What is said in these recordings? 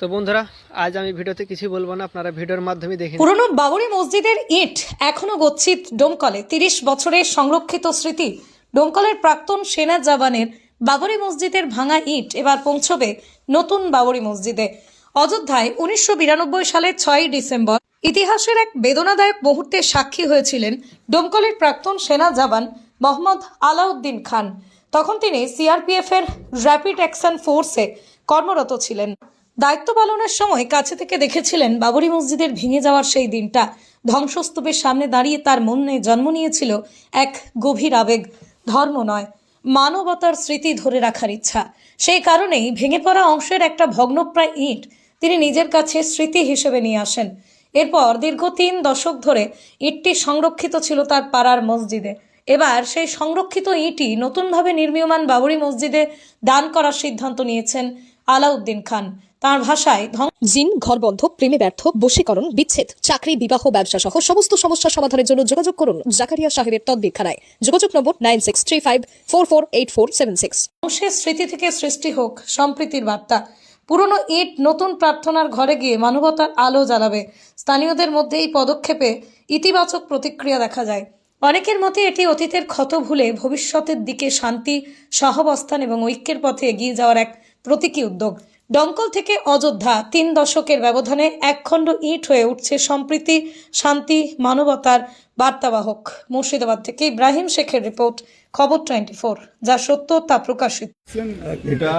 তো বন্ধুরা, আজ আমি ভিডিওতে কিছু বলব না, আপনারা ভিডিওর মাধ্যমে দেখে পুরনো বাবরি মসজিদের ইট এখনও গচ্ছিত ডোমকলে। তিরিশ বছরের সংরক্ষিত স্মৃতি। ডোমকলের প্রাক্তন সেনা জওয়ানের বাবরি মসজিদের ভাঙা ইট এবার পৌঁছবে নতুন বাবরি মসজিদে। অযোধ্যায় উনিশশো বিরানব্বই সালের ছয়ই ডিসেম্বর ইতিহাসের এক বেদনাদায়ক মুহূর্তের সাক্ষী হয়েছিলেন ডোমকলের প্রাক্তন সেনা জওয়ান মোহাম্মদ আলাউদ্দিন খান। তখন তিনি সিআরপিএফ এর র্যাপিড অ্যাকশন ফোর্সে কর্মরত ছিলেন। দায়িত্ব পালনের সময় কাছে থেকে দেখেছিলেন বাবরি মসজিদের ভেঙে যাওয়ার সেই দিনটা। ধ্বংসস্তূপের সামনে দাঁড়িয়ে তার মনে জন্ম নিয়েছিল এক গভীর আবেগ। ধর্ম নয়, মানবতার স্মৃতি ধরে রাখার ইচ্ছা। সেই কারণেই ভেঙে পড়া অংশের একটা ভগ্নপ্রায় ইট তিনি নিজের কাছে স্মৃতি হিসেবে নিয়ে আসেন। এরপর দীর্ঘ তিন দশক ধরে ইটটি সংরক্ষিত ছিল তার পাড়ার মসজিদে। এবার সেই সংরক্ষিত ইটই নতুনভাবে নির্মীয়মান বাবরি মসজিদে দান করার সিদ্ধান্ত নিয়েছেন আলাউদ্দিন খান। তার ভাষায় জিন ঘরবন্ধ প্রেমে ব্যর্থ বশীকরণ বিচ্ছেদ চাকরি বিবাহ ব্যবসা সহ সমস্ত সমস্যা সমাধানের জন্য যোগাযোগ করুন জাকারিয়া সাহেবের তদ্বিক্ষানায় যোগাযোগ number nine six three five four four eight four seven six. ধ্বংসের স্মৃতি থেকে সৃষ্টি হোক সম্প্রীতির বার্তা। পুরনো ইট নতুন প্রার্থনার ঘরে গিয়ে মানবতার আলো জ্বালাবে। স্থানীয়দের মধ্যে এই পদক্ষেপে ইতিবাচক প্রতিক্রিয়া দেখা যায়। অনেকের মতে এটি অতীতের ক্ষত ভুলে ভবিষ্যতের দিকে শান্তি সহাবস্থান এবং ঐক্যের পথে এগিয়ে যাওয়ার এক প্রতীকী উদ্যোগ। ডঙ্কল থেকে অযোধ্যা তিন দশকের ব্যবধানে একখণ্ড ইট হয়ে উঠছে সম্প্রীতি, শান্তি, মানবতার বার্তাবাহক। মুর্শিদাবাদ থেকে ইব্রাহিম শেখের রিপোর্ট, খবর টোয়েন্টি ফোর যা সত্য তা প্রকাশিত। এটা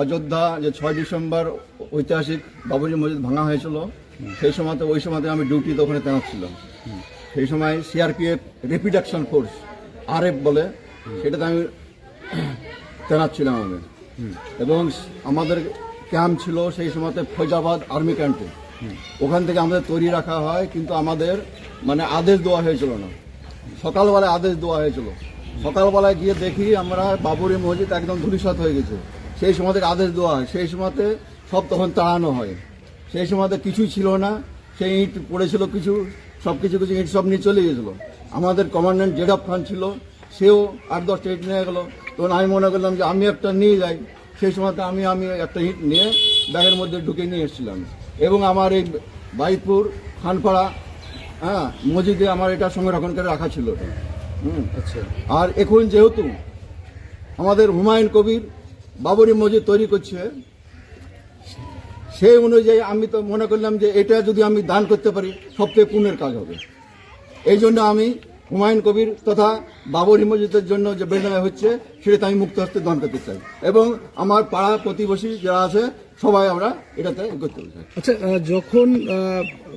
অযোধ্যা যে ছয় ডিসেম্বর ঐতিহাসিক বাবুজি মসজিদ ভাঙা হয়েছিল, সেই সময়তে ওই সময়তে আমি ডিউটিতে ওখানে তৈনাত ছিলাম। সেই সময় CRPF rapid action force RF বলে, সেটাতে আমি তৈনাত ছিলাম আমি। এবং আমাদের ক্যাম্প ছিল সেই সময়তে ফৈজাবাদ আর্মি ক্যাম্পে। ওখান থেকে আমাদের তৈরি রাখা হয়, কিন্তু আমাদের মানে আদেশ দেওয়া হয়েছিল না। সকালবেলায় আদেশ দেওয়া হয়েছিল। সকালবেলায় গিয়ে দেখি আমরা বাবুরি মসজিদ একদম ধূলিসাৎ হয়ে গেছে। সেই সময় থেকে আদেশ দেওয়া হয়। সেই সময়তে সব তখন তাড়ানো হয়। সেই সময়তে কিছুই ছিল না। সেই ইট পড়েছিল কিছু সব কিছু কিছু ইট সব নিয়ে চলে গেছিল। আমাদের কমান্ড্যান্ট জেডাব খান ছিল। সেও আট দশটা ইট নিয়ে গেলো। তখন আমি মনে করলাম যে আমি একটা নিয়ে যাই। সেই সময়তে আমি আমি একটা হিট নিয়ে ব্যাগের মধ্যে ঢুকে নিয়ে এসেছিলাম। এবং আমার এই বাইপুর খানপাড়া হ্যাঁ মসজিদে আমার এটা সংরক্ষণ করে রাখা ছিল। হুম। আচ্ছা। আর এখন যেহেতু আমাদের হুমায়ুন কবির বাবরি মসজিদ তৈরি করছে সেই অনুযায়ী আমি তো মনে করলাম যে এটা যদি আমি দান করতে পারি সবথেকে পুণ্যের কাজ হবে। এই জন্য আমি হুমায়ুন কবির তথা বাবরি মসজিদের জন্য যে বেদনা হচ্ছে সেটাতে আমি মুক্ত হস্তে দান করতে চাই। এবং আমার পাড়া প্রতিবেশী যারা আছে সবাই আমরা এটাতে করতে চাই। আচ্ছা যখন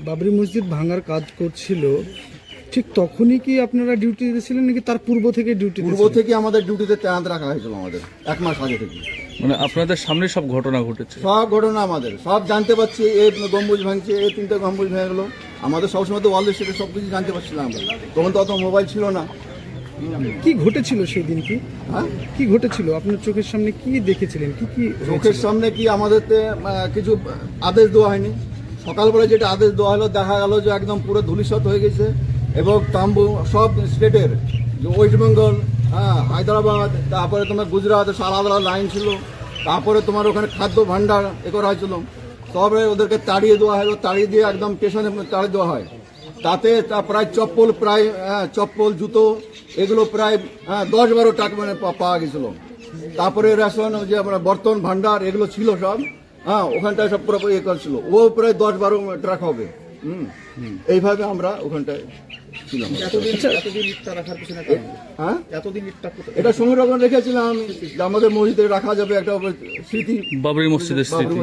বাবরি মসজিদ ভাঙার কাজ করছিল ঠিক তখনই কি আপনারা ডিউটিতে ছিলেন নাকি তার পূর্ব থেকে ডিউটি পূর্ব থেকে আমাদের ডিউটিতে তৈনাত রাখা হয়েছিল আমাদের এক মাস আগে থেকে। মানে আপনাদের সামনে সব ঘটনা ঘটেছে? সব ঘটনা আমাদের সব জানতে পারছি এই গম্বুজ ভাঙছে এই তিনটে গম্বুজ ভেঙে গেলো। আমাদের সবসময় তো ওয়ার্ল্ড সেটা সব কিছু জানতে পারছিলাম আমরা। তখন তো অত মোবাইল ছিল না। কি ঘটেছিল সেই দিন কি? হ্যাঁ? কি ঘটেছিল? আপনার চোখের সামনে কি দেখেছিলেন? কি কি চোখের সামনে কি আমাদের কিছু আদেশ দেওয়া হয়নি। সকালবেলা যেটা আদেশ দেওয়া হলো দেখা গেল যে একদম পুরো ধূলিসাৎ হয়ে গেছে এবং তাম্বু সব স্টেটের ওয়েস্ট বেঙ্গল হ্যাঁ হায়দ্রাবাদ তারপরে তোমার গুজরাট আলাদা আলাদা লাইন ছিল। তারপরে তোমার ওখানে খাদ্য ভাণ্ডার এ করা হয়েছিল। তবে ওদেরকে তাড়িয়ে দেওয়া হলো তাড়িয়ে দিয়ে একদম স্টেশনে তাড়িয়ে দেওয়া হয়। তাতে তা প্রায় চপ্পল প্রায় হ্যাঁ, চপ্পল জুতো এগুলো প্রায় হ্যাঁ, দশ বারো টাকা মানে পাওয়া গেছিল। তারপরে রেশন যে আমরা বর্তন ভান্ডার এগুলো ছিল সব হ্যাঁ ওখানটায় সব পুরো ইয়ে করছিল ও প্রায় দশ বারো ট্রাক হবে। হুম। এইভাবে আমরা ওখানটায় ছিলাম। হ্যাঁ? এটা সংরক্ষণ রেখেছিলাম আমাদের মসজিদে রাখা যাবে একটা স্মৃতি। বাবরি মসজিদের স্মৃতি।